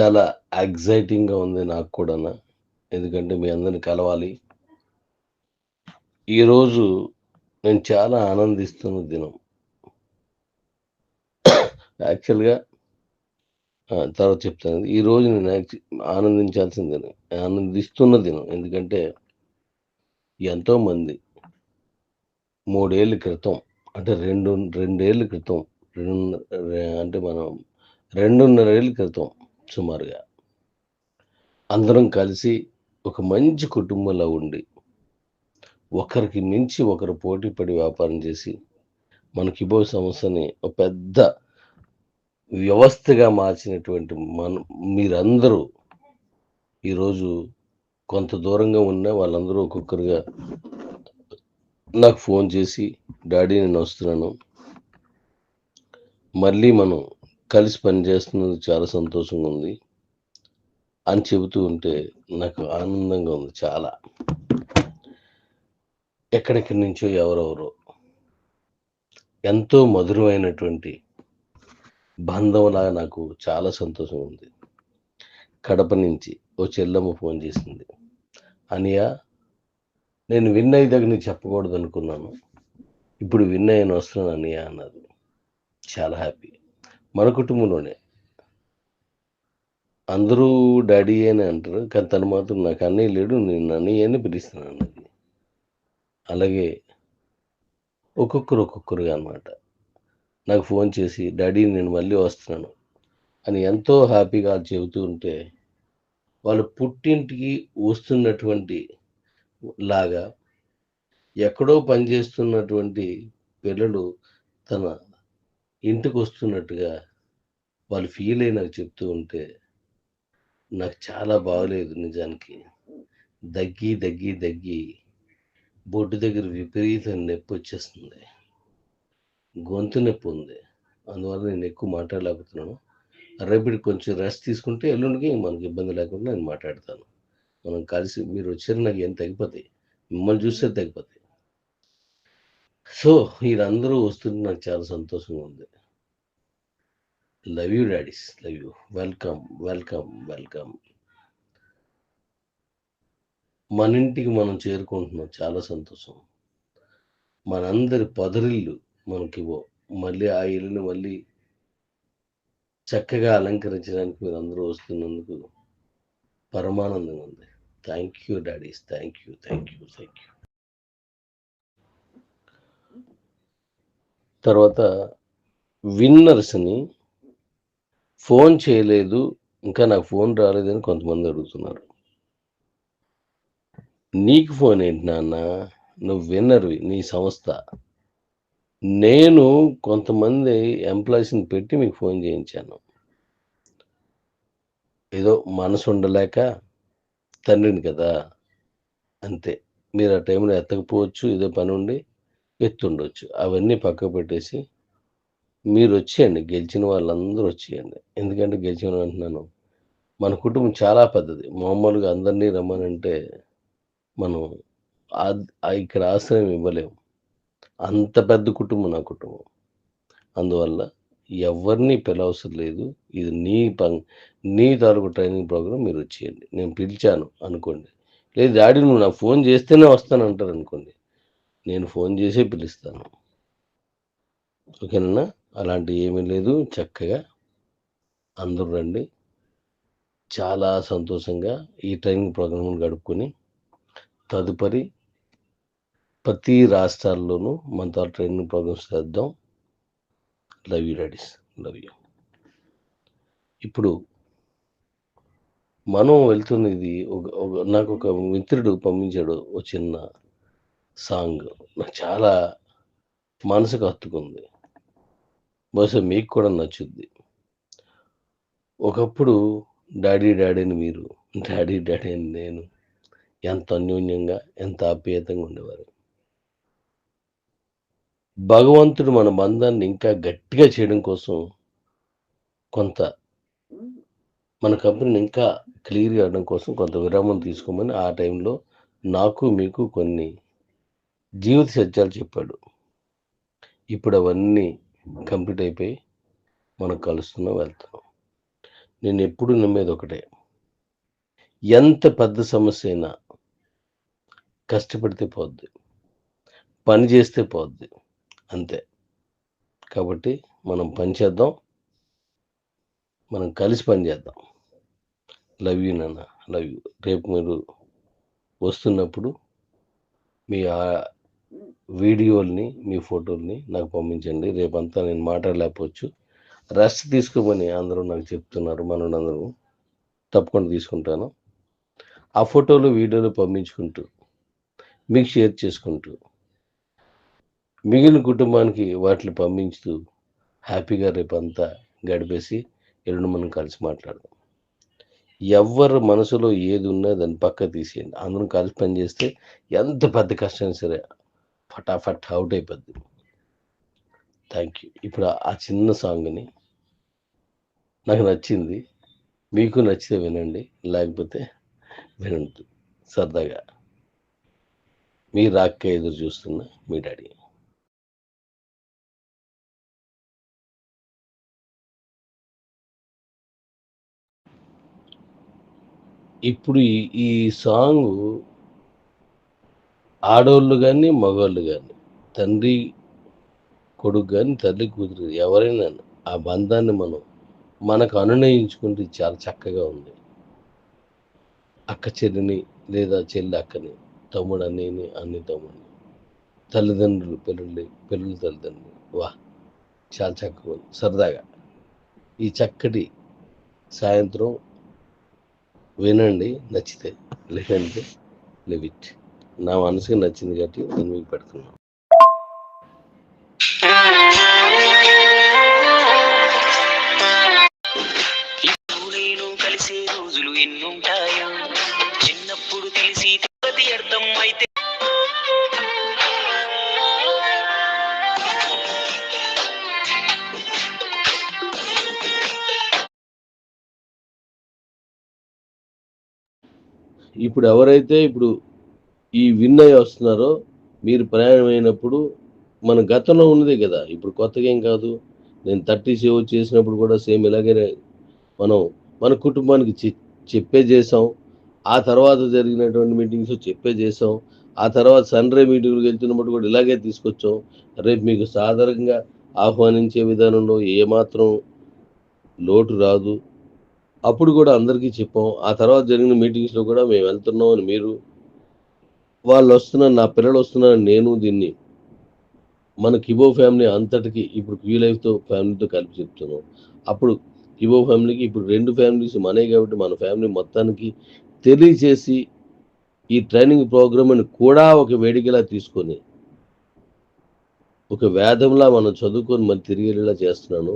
చాలా ఎగ్జైటింగ్గా ఉంది నాకు కూడా ఎందుకంటే మీ అందరిని కలవాలి. ఈరోజు నేను చాలా ఆనందిస్తున్న దినం. యాక్చువల్గా తర్వాత చెప్తాను. ఈ రోజు నేను యాక్చు- ఆనందించాల్సిన దినం ఆనందిస్తున్న దినం. ఎందుకంటే ఎంతోమంది మూడేళ్ళ క్రితం అంటే రెండు రెండేళ్ళ క్రితం రెండు అంటే మనం రెండున్నర ఏళ్ళ క్రితం సుమారుగా. అందరం కలిసి ఒక మంచి కుటుంబంలో ఉండి ఒకరికి మించి ఒకరు పోటీ పడి వ్యాపారం చేసి మనకి కిబో సంస్థని ఒక పెద్ద వ్యవస్థగా మార్చినటువంటి మన మీరందరూ ఈరోజు కొంత దూరంగా ఉన్న వాళ్ళందరూ ఒక్కొక్కరుగా నాకు ఫోన్ చేసి డాడీ నేను వస్తున్నాను. మళ్ళీ మనం కలిసి పనిచేస్తున్నందుకు చాలా సంతోషంగా ఉంది. అని చెబుతూ ఉంటే నాకు ఆనందంగా ఉంది చాలా. ఎక్కడెక్కడి నుంచో ఎవరెవరో. ఎంతో మధురమైనటువంటి బంధంలాగా నాకు చాలా సంతోషం ఉంది. కడప నుంచి ఓ చెల్లమ్మ ఫోన్ చేసింది. అనియా నేను విన్ దగ్గర నీకు చెప్పకూడదు అనుకున్నాను ఇప్పుడు విన్ అయ్యని వస్తున్నాను అనియా అన్నది చాలా హ్యాపీ. మన కుటుంబంలోనే. అందరూ డాడీ అని అంటారు కానీ తను మాత్రం నాకు అన్నయ్య లేడు నేను అన్నయ్య అని పిలుస్తున్నాను అన్నది. అలాగే ఒక్కొక్కరు ఒక్కొక్కరుగా అనమాట నాకు ఫోన్ చేసి డాడీ నేను మళ్ళీ వస్తున్నాను అని ఎంతో హ్యాపీగా చెబుతూ ఉంటే వాళ్ళు పుట్టింటికి వస్తున్నటువంటి లాగా ఎక్కడో పనిచేస్తున్నటువంటి పిల్లలు తన ఇంటికి వస్తున్నట్టుగా వాళ్ళు ఫీల్ అయ్యి నాకు చెప్తూ ఉంటే నాకు చాలా బాగలేదు నిజానికి. దగ్గి దగ్గి దగ్గి బొడ్డు దగ్గర విపరీతం నొప్పి వచ్చేస్తుంది. గొంతు నొప్పి ఉంది. అందువల్ల నేను ఎక్కువ మాట్లాడలేకపోతున్నాను. రేపటి కొంచెం రెస్ట్ తీసుకుంటే ఎల్లుండికి మనకి ఇబ్బంది లేకుండా నేను మాట్లాడతాను. మనం కలిసి మీరు వచ్చారు నాకు ఏం తగ్గిపోతాయి. మిమ్మల్ని చూస్తే తగ్గిపోతాయి. సో వీరందరూ వస్తుంటే నాకు చాలా సంతోషంగా ఉంది love you daddies. Love you. Welcome welcome welcome. మన ఇంటికి మనం చేరుకుంటున్నాం. చాలా సంతోషం. మనందరి పదరిల్లు మనకి ఇవ్వ- మళ్ళీ ఆ ఇల్లుని మళ్ళీ చక్కగా అలంకరించడానికి మీరు అందరూ వస్తున్నందుకు పరమానందంగా ఉంది thank you daddies. Thank you thank you thank you తర్వాత విన్నర్స్ని ఫోన్ చేయలేదు ఇంకా నాకు ఫోన్ రాలేదని కొంతమంది అడుగుతున్నారు. నీకు ఫోన్ ఏంటి నాన్న? నువ్వు విన్నర్వి నీ సంస్థ. నేను కొంతమంది ఎంప్లాయీస్ని పెట్టి మీకు ఫోన్ చేయించాను. ఏదో మనసు ఉండలేక తండ్రిని కదా అంతే. మీరు ఆ టైంలో ఎత్తకపోవచ్చు ఏదో పని ఉండి ఎత్తుండొచ్చు అవన్నీ పక్క పెట్టేసి మీరు వచ్చేయండి గెలిచిన వాళ్ళందరూ వచ్చేయండి. ఎందుకంటే గెలిచిన అంటున్నాను మన కుటుంబం చాలా పెద్దది. మామూలుగా అందరినీ రమ్మనంటే మనం ఇక్కడ ఆశ్రయం ఇవ్వలేము అంత పెద్ద కుటుంబం నా కుటుంబం. అందువల్ల ఎవరిని పిలవసరం లేదు. ఇది నీ పం నీ తాలూకు ట్రైనింగ్ ప్రోగ్రామ్ మీరు వచ్చేయండి. నేను పిలిచాను అనుకోండి. లేదు డాడీ నువ్వు నా ఫోన్ చేస్తేనే వస్తాను అంటారు అనుకోండి. నేను ఫోన్ చేసే పిలుస్తాను. ఓకేనా? అలాంటి ఏమీ లేదు. చక్కగా అందరూ రండి. చాలా సంతోషంగా ఈ ట్రైనింగ్ ప్రోగ్రామ్ గడుపుకొని తదుపరి ప్రతి రాష్ట్రాల్లోనూ మనతో ట్రైనింగ్ ప్రోగ్రామ్స్ చేద్దాం. Love you daddies. Love you. ఇప్పుడు మనం వెళ్తున్నది ఒక ఒక- నాకు ఒక మిత్రుడు పంపించాడు ఒక చిన్న సాంగ్. నాకు చాలా మనసుకు హత్తుకుంది. బహుశా మీకు కూడా నచ్చుద్ది. ఒకప్పుడు డాడీ డాడీ అని మీరు డాడీ డాడీ అని నేను ఎంత అన్యోన్యంగా ఎంత ఆప్యాయతంగా ఉండేవారు. భగవంతుడు మన బంధాన్ని ఇంకా గట్టిగా చేయడం కోసం కొంత మన కంపెనీని ఇంకా క్లియర్ చేయడం కోసం కొంత విరామం తీసుకోమని ఆ టైంలో నాకు మీకు కొన్ని జీవిత సత్యాలు చెప్పాడు. ఇప్పుడు అవన్నీ కంప్లీట్ అయిపోయి మనం కలుస్తున్నాం వెళ్తున్నాం. నేను ఎప్పుడు నమ్మేది ఒకటే. ఎంత పెద్ద సమస్య అయినా కష్టపడితే పోద్ది. పని చేస్తే పోద్ది. అంతే. కాబట్టి మనం పని చేద్దాం. మనం కలిసి పని చేద్దాం. లవ్ యూ నాన్న. Love you. రేపు మీరు వస్తున్నప్పుడు మీ ఆ వీడియోల్ని మీ ఫోటోల్ని నాకు పంపించండి. రేపంతా నేను మాట్లాడలేకపోవచ్చు. రెస్ట్ తీసుకోమని అందరూ నాకు చెప్తున్నారు మనందరూ తప్పకుండా తీసుకుంటాను. ఆ ఫోటోలు వీడియోలు పంపించుకుంటూ మీకు షేర్ చేసుకుంటూ మిగిలిన కుటుంబానికి వాటిని పంపించుతూ హ్యాపీగా రేపంతా గడిపేసి ఎల్లుండి మనం కలిసి మాట్లాడదాం. ఎవరి మనసులో ఏది ఉన్నా దాన్ని పక్క తీసేయండి. అందరం కలిసి పని చేస్తే ఎంత పెద్ద కష్టం సరే ఫటాఫట్ అవుట్ అయిపోద్ది. థ్యాంక్ యూ ఇప్పుడు ఆ- చిన్న సాంగ్ని నాకు నచ్చింది. మీకు నచ్చితే వినండి లేకపోతే వినండి సరదాగా. మీ రాక్క ఎదురు చూస్తున్న మీ డాడీ. ఇప్పుడు ఈ సాంగ్ ఆడవాళ్ళు కానీ మగవాళ్ళు కానీ తండ్రి కొడుకు కానీ తల్లి కూతురు ఎవరైనా ఆ బంధాన్ని మనం మనకు అనునయించుకుంటే చాలా చక్కగా ఉంది. అక్క చెల్లిని లేదా చెల్లి అక్కని తమ్ముడు అన్నయ్యని అన్ని తమ్ముడిని తల్లిదండ్రులు పిల్లలు తల్లిదండ్రులు వా చాలా చక్కగా ఉంది. సరదాగా. ఈ చక్కటి సాయంత్రం వినండి నచ్చితే లేదంటే లెవిట్ నా మనసుకి నచ్చింది కాబట్టి నేను మీకు పెడుతున్నాను కలిసే రోజులు ఎన్నుంటాయో. చిన్నప్పుడు తెలిసి అర్థం అయితే. ఇప్పుడు ఎవరైతే ఇప్పుడు ఈ విన్ అయ్యి వస్తున్నారో మీరు ప్రయాణం అయినప్పుడు మన గతంలో ఉన్నదే కదా. ఇప్పుడు కొత్తగా ఏం కాదు. నేను థర్టీ సేవ్ చేసినప్పుడు కూడా సేమ్ ఇలాగే మనం మన కుటుంబానికి చె- చెప్పే చేసాం ఆ తర్వాత జరిగినటువంటి మీటింగ్స్ చెప్పే చేసాం ఆ తర్వాత సన్ రే మీటింగ్కి వెళ్తున్నప్పుడు కూడా ఇలాగే తీసుకొచ్చాం. రేపు మీకు సాధారణంగా ఆహ్వానించే విధానంలో ఏమాత్రం లోటు రాదు. అప్పుడు కూడా అందరికీ చెప్పాం. ఆ తర్వాత జరిగిన మీటింగ్స్లో కూడా మేము వెళ్తున్నాం అని మీరు వాళ్ళు వస్తున్నారు నా పిల్లలు వస్తున్నారు నేను దీన్ని మన కిబో ఫ్యామిలీ అంతటికి ఇప్పుడు క్యూ లైఫ్తో ఫ్యామిలీతో కలిపి చెప్తున్నాం. అప్పుడు కిబో ఫ్యామిలీకి ఇప్పుడు రెండు ఫ్యామిలీస్ మనే కాబట్టి మన ఫ్యామిలీ మొత్తానికి తెలియచేసి ఈ ట్రైనింగ్ ప్రోగ్రామ్ని కూడా ఒక వేడికలా తీసుకొని ఒక వేదంలా మనం చదువుకొని మళ్ళీ తిరిగేలా చేస్తున్నాను.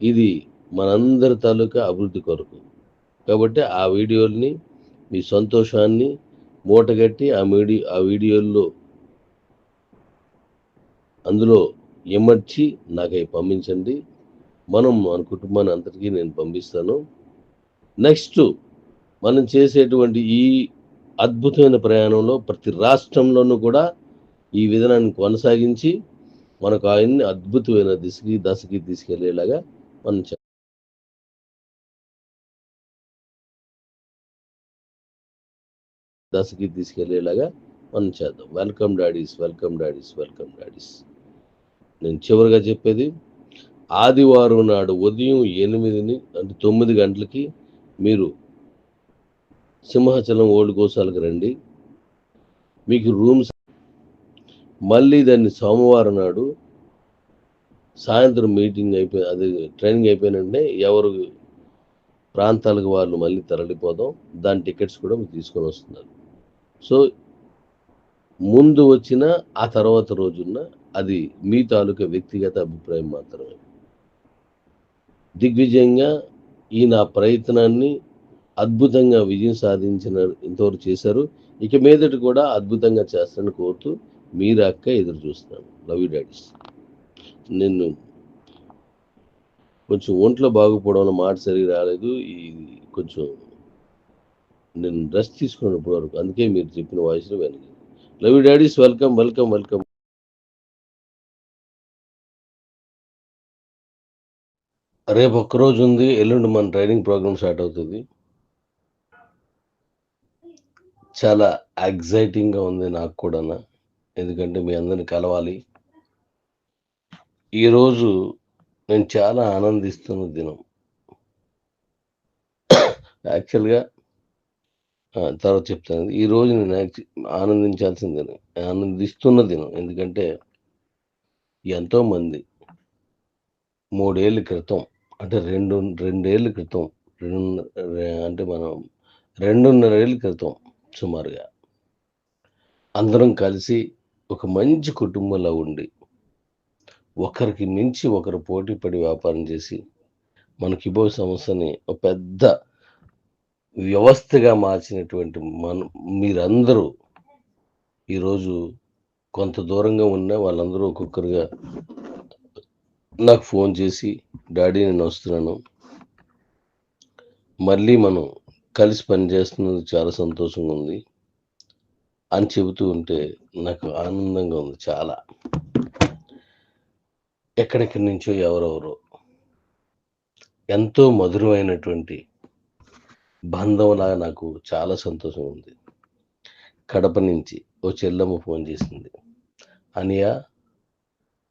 ఇది మనందరి తాలూకా అభివృద్ధి కొరకు. కాబట్టి ఆ వీడియోల్ని మీ సంతోషాన్ని మూటగట్టి ఆ మీడి ఆ వీడియోల్లో అందులో ఎమర్చి నాకు అవి పంపించండి. మనం మన కుటుంబాన్ని అందరికీ నేను పంపిస్తాను. నెక్స్ట్ మనం చేసేటువంటి ఈ అద్భుతమైన ప్రయాణంలో ప్రతి రాష్ట్రంలోనూ కూడా ఈ విధానాన్ని కొనసాగించి మనకు ఆయన్ని అద్భుతమైన దిశకి దశకి తీసుకెళ్ళేలాగా మనం దశకి తీసుకెళ్ళేలాగా మనం చేద్దాం. Welcome daddies welcome daddies welcome daddies నేను చివరిగా చెప్పేది ఆదివారం నాడు ఉదయం ఎనిమిదిని అంటే తొమ్మిది గంటలకి మీరు సింహాచలం ఓల్డ్ గోశాలకు రండి. మీకు రూమ్స్ మళ్ళీ దాన్ని సోమవారం నాడు సాయంత్రం మీటింగ్ అయిపోయి అది ట్రైనింగ్ అయిపోయినంటే ఎవరు ప్రాంతాలకు వాళ్ళు మళ్ళీ తరలిపోదాం. దాని టికెట్స్ కూడా మీరు తీసుకొని వస్తున్నారు. సో ముందు వచ్చిన ఆ తర్వాత రోజున్న అది మీ తాలూకా వ్యక్తిగత అభిప్రాయం మాత్రమే. దిగ్విజయంగా ఈ నా ప్రయత్నాన్ని అద్భుతంగా విజయం సాధించిన ఇంతవరకు చేశారు. ఇక మీదటి కూడా అద్భుతంగా చేస్తానని కోరుతూ మీరు అక్క ఎదురు చూస్తున్నాను. లవ్ యూ డాడీస్ నేను కొంచెం ఒంట్లో బాగుపోవడం మాట సరిగా రాలేదు. ఈ కొంచెం నేను రెస్ట్ తీసుకున్నప్పుడు వరకు అందుకే మీరు చెప్పిన వాయిస్లో వెనక love you daddies welcome welcome welcome రేపు ఒక్కరోజు ఉంది. ఎల్లుండి మన ట్రైనింగ్ ప్రోగ్రామ్ స్టార్ట్ అవుతుంది. చాలా ఎగ్జైటింగ్గా ఉంది నాకు కూడా ఎందుకంటే మీ అందరిని కలవాలి. ఈరోజు నేను చాలా ఆనందిస్తున్న దినం. యాక్చువల్గా తర్వాత చెప్తాను. ఈ రోజు నేను యాక్చు- ఆనందించాల్సిన దినం ఆనందిస్తున్న దినం. ఎందుకంటే ఎంతోమంది మూడేళ్ళ క్రితం అంటే రెండు రెండేళ్ళ క్రితం రెండు అంటే మనం రెండున్నర ఏళ్ళ క్రితం సుమారుగా అందరం కలిసి ఒక మంచి కుటుంబంలో ఉండి ఒకరికి మించి ఒకరు పోటీ పడి వ్యాపారం చేసి మన కిబో సంస్థని ఒక పెద్ద వ్యవస్థగా మార్చినటువంటి మన మీరందరూ ఈరోజు కొంత దూరంగా ఉన్న వాళ్ళందరూ ఒక్కొక్కరుగా నాకు ఫోన్ చేసి డాడీ నేను వస్తున్నాను. మళ్ళీ మనం కలిసి పనిచేస్తున్నది చాలా సంతోషంగా ఉంది అని చెబుతూ ఉంటే నాకు ఆనందంగా ఉంది చాలా. ఎక్కడెక్కడి నుంచో ఎవరెవరో ఎంతో మధురమైనటువంటి బంధంలాగా నాకు చాలా సంతోషం ఉంది. కడప నుంచి ఓ చెల్లమ్మ ఫోన్ చేసింది. అనియా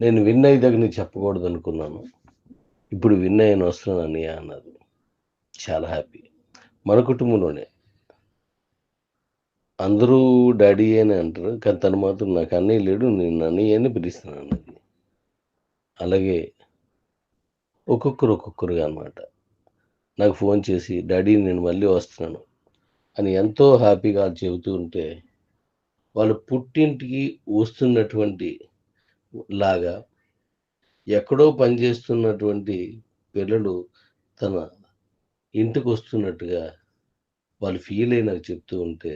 నేను విన్ దగ్గర నీకు చెప్పకూడదు అనుకున్నాను. ఇప్పుడు విన్ అయ్యాను వస్తున్నాను అనియా అన్నది చాలా హ్యాపీ. మన కుటుంబంలోనే. అందరూ డాడీ అని అంటారు కానీ తను మాత్రం నాకు అన్నయ్య లేడు నేను అన్నయ్య అని పిలుస్తున్నాను అన్నది. అలాగే ఒక్కొక్కరు ఒక్కొక్కరుగా అనమాట నాకు ఫోన్ చేసి డాడీ నేను మళ్ళీ వస్తున్నాను అని ఎంతో హ్యాపీగా చెబుతూ ఉంటే వాళ్ళు పుట్టింటికి వస్తున్నటువంటి లాగా ఎక్కడో పనిచేస్తున్నటువంటి పిల్లలు తన ఇంటికి వస్తున్నట్టుగా వాళ్ళు ఫీల్ అయి నాకు చెప్తూ ఉంటే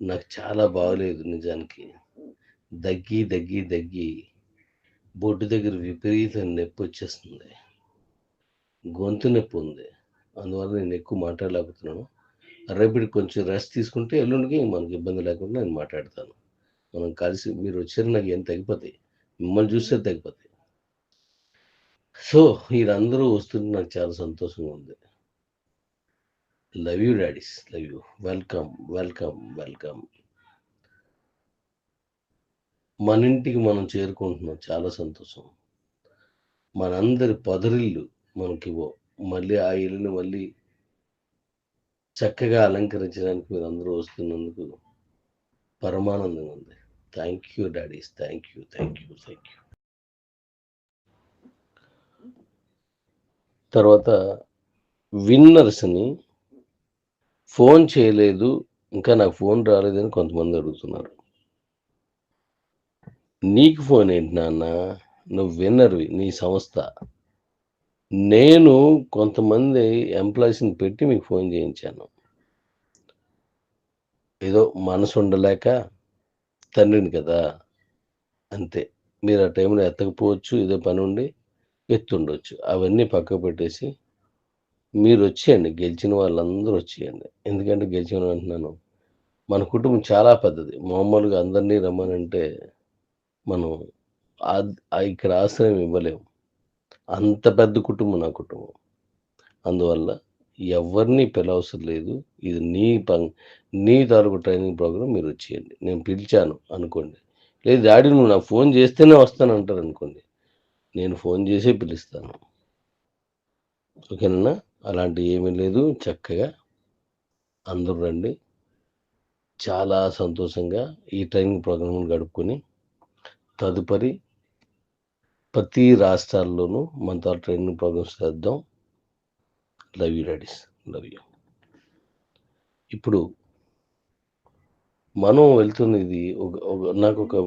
నాకు చాలా బాగలేదు నిజానికి. దగ్గి దగ్గి దగ్గి బొడ్డు దగ్గర విపరీతం నొప్పి వచ్చేస్తుంది. గొంతు నొప్పి ఉంది. అందువల్ల నేను ఎక్కువ మాట్లాడలేకపోతున్నాను. రేపటి కొంచెం రెస్ట్ తీసుకుంటే ఎల్లుండికి మనకి ఇబ్బంది లేకుండా నేను మాట్లాడతాను. మనం కలిసి మీరు వచ్చారు నాకు ఏం తగ్గిపోతాయి. మిమ్మల్ని చూస్తే తగ్గిపోతాయి. సో వీరందరూ వస్తుంటే నాకు చాలా సంతోషంగా ఉంది. Love you daddies love you. Welcome welcome welcome. మన ఇంటికి మనం చేరుకుంటున్నాం. చాలా సంతోషం. మనందరి పదరిల్లు మనకి మళ్ళీ ఆ ఇల్లుని మళ్ళీ చక్కగా అలంకరించడానికి మీరు అందరూ వస్తున్నందుకు పరమానందం ఉంది. Thank you daddies thank you thank you thank you తర్వాత విన్నర్స్ని ఫోన్ చేయలేదు ఇంకా నాకు ఫోన్ రాలేదని కొంతమంది అడుగుతున్నారు. నీకు ఫోన్ ఏంటి నాన్న? నువ్వు విన్నర్వి నీ సంస్థ. నేను కొంతమంది ఎంప్లాయీస్ని పెట్టి మీకు ఫోన్ చేయించాను. ఏదో మనసు ఉండలేక తండ్రిని కదా అంతే. మీరు ఆ టైంలో ఎత్తకపోవచ్చు ఏదో పని ఉండి ఎత్తుండొచ్చు. అవన్నీ పక్కకు పెట్టేసి మీరు వచ్చేయండి గెలిచిన వాళ్ళందరూ వచ్చేయండి. ఎందుకంటే గెలిచిన అంటున్నాను మన కుటుంబం చాలా పెద్దది. మామూలుగా అందరినీ రమ్మనంటే మనం ఆ- ఇక్కడ ఆశ్రయం ఇవ్వలేము. అంత పెద్ద కుటుంబం నా కుటుంబం. అందువల్ల ఎవరిని పిలవసరం లేదు. ఇది నీ పం నీ తాలూకు ట్రైనింగ్ ప్రోగ్రామ్ మీరు వచ్చేయండి నేను పిలిచాను అనుకోండి. లేదు డాడీ నువ్వు నాకు ఫోన్ చేస్తేనే వస్తాను అంటారు అనుకోండి. నేను ఫోన్ చేసే పిలుస్తాను. ఓకేనా? అలాంటి ఏమీ లేదు. చక్కగా అందరూ రండి. చాలా సంతోషంగా ఈ ట్రైనింగ్ ప్రోగ్రామ్ గడుపుకొని తదుపరి ప్రతి రాష్ట్రాల్లోనూ మనతో ట్రైనింగ్ ప్రోగ్రామ్స్ చేద్దాం. Love you daddies love you ఇప్పుడు మనం వెళ్తున్నది ఒక ఒక నాకు ఒక